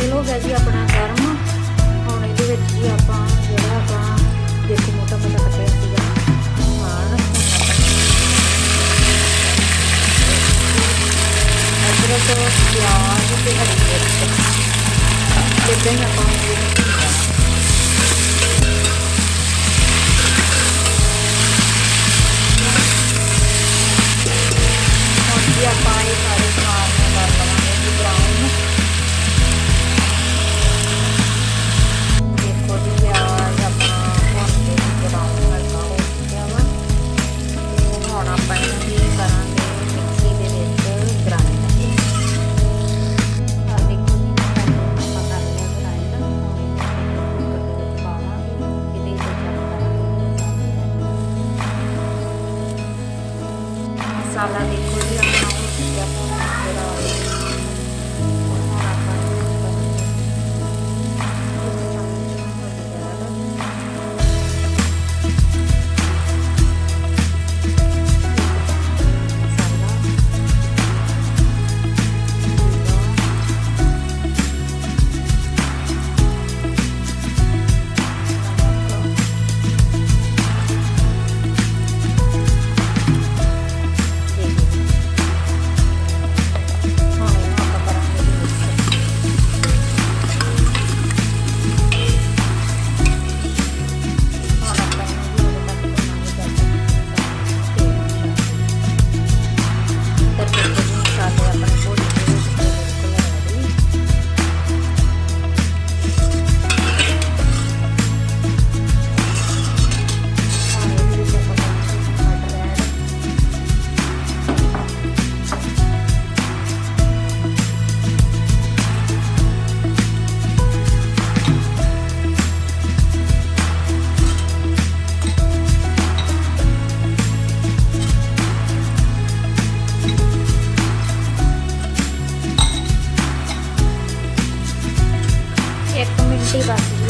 ਗਿਆ ਜੀ ਆਪਣਾ ਗਰਮ। ਹੁਣ ਇਹਦੇ ਵਿੱਚ ਜੀ ਆਪਾਂ ਜਿਹੜਾ ਆਪਾਂ ਦੇਖੋ ਮੋਟਾ ਮੋਟਾ ਕੱਟਿਆ ਸੀਗਾ। ਹਾਂ, ਅਦਰਕ, ਪਿਆਜ਼ ਤੇ ਹਰੀ ਮਿਰਚ। ਇਦਾਂ ਹੀ ਆਪਾਂ ਹੁਣ ਆਪਾਂ ਇਹਨੂੰ ਕੀ ਕਰਾਂਗੇ? ਮਿਕਸੀ ਦੇ ਵਿੱਚ? ਗ੍ਰਾਈਂਡ ਆ ਦੇਖੋ ਜੀ ਪਹਿਲਾਂ ਆਪਾਂ 对吧